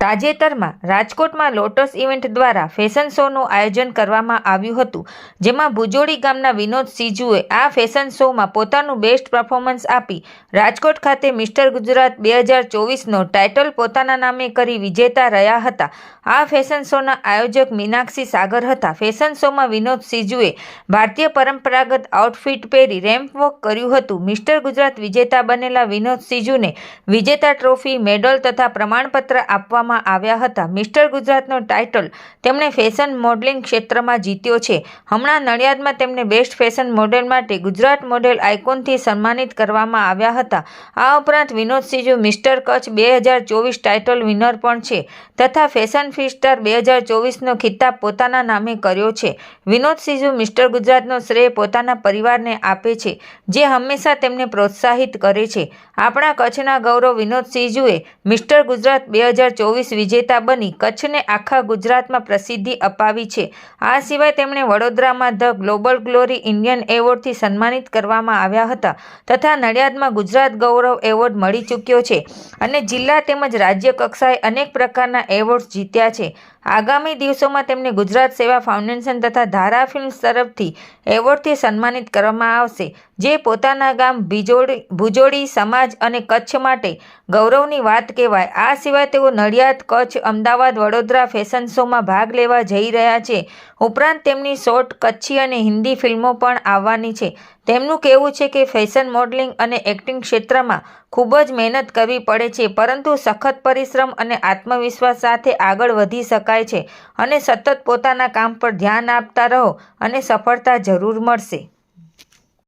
તાજેતરમાં રાજકોટમાં lotus event દ્વારા ફેશન શોનું આયોજન કરવામાં આવ્યું હતું, જેમાં ભુજોડી ગામના વિનોદ સિજુએ આ ફેશન શોમાં પોતાનું બેસ્ટ પરફોર્મન્સ આપી રાજકોટ ખાતે મિસ્ટર ગુજરાત બે હજાર ચોવીસનો ટાઇટલ પોતાના નામે કરી વિજેતા રહ્યા હતા. આ ફેશન શોના આયોજક મીનાક્ષી સાગર હતા. ફેશન શોમાં વિનોદ સિજુએ ભારતીય પરંપરાગત આઉટફિટ પહેરી રેમ્પ વોક કર્યું હતું. મિસ્ટર ગુજરાત વિજેતા બનેલા વિનોદ સિજુને વિજેતા ટ્રોફી, મેડલ તથા પ્રમાણપત્ર આપવામાં આવ્યા હતા. મિસ્ટર ગુજરાતનો ટાઇટલ તેમણે ફેશન મોડલિંગ ક્ષેત્રમાં જીત્યો છે. હમણાં નડિયાદમાં તેમને બેસ્ટ ફેશન મોડેલ માટે ગુજરાત મોડેલ આઇકોનથી સન્માનિત કરવામાં આવ્યા હતા. આ ઉપરાંત વિનોદ સિજુ, મિસ્ટર કચ્છ બે હજાર ચોવીસ ટાઇટલ વિનર પણ છે તથા ફેશન ફિસ્ટર બે હજાર ચોવીસનો ખિતાબ પોતાના નામે કર્યો છે. વિનોદ સિજુ, મિસ્ટર ગુજરાતનો શ્રેય પોતાના પરિવારને આપે છે, જે હંમેશા તેમને પ્રોત્સાહિત કરે છે. આપણા કચ્છના ગૌરવ વિનોદ સિજુએ મિસ્ટર ગુજરાત બે હજાર ચોવીસ વિજેતા બની કચ્છને આખા ગુજરાતમાં પ્રસિદ્ધિ અપાવી છે. આ સિવાય તેમણે વડોદરામાં ધ ગ્લોબલ ગ્લોરી ઇન્ડિયન એવોર્ડથી સન્માનિત કરવામાં આવ્યા હતા તથા નડિયાદમાં ગુજરાત ગૌરવ એવોર્ડ મળી ચૂક્યો છે અને જિલ્લા તેમજ રાજ્ય કક્ષાએ અનેક પ્રકારના એવોર્ડ્સ જીત્યા છે. આગામી દિવસોમાં તેમને ગુજરાત સેવા ફાઉન્ડેશન તથા ધારા ફિલ્મ્સ તરફથી એવોર્ડથી સન્માનિત કરવામાં આવશે, જે પોતાના ગામ ભીજોડી ભુજોડી સમાજ અને કચ્છ માટે ગૌરવની વાત કહેવાય. આ સિવાય તેઓ નડિયાદ કચ્છ, અમદાવાદ, વડોદરા ફેશન શોમાં ભાગ લેવા જઈ રહ્યા છે. ઉપરાંત તેમની શોર્ટ કચ્છી અને હિન્દી ફિલ્મો પણ આવવાની છે. તેમનું કહેવું છે કે ફેશન મોડલિંગ અને એક્ટિંગ ક્ષેત્રમાં ખૂબ જ મહેનત કરવી પડે છે, પરંતુ સખત પરિશ્રમ અને આત્મવિશ્વાસ સાથે આગળ વધી શકાય છે અને સતત પોતાના કામ પર ધ્યાન આપતા રહો અને સફળતા જરૂર મળશે.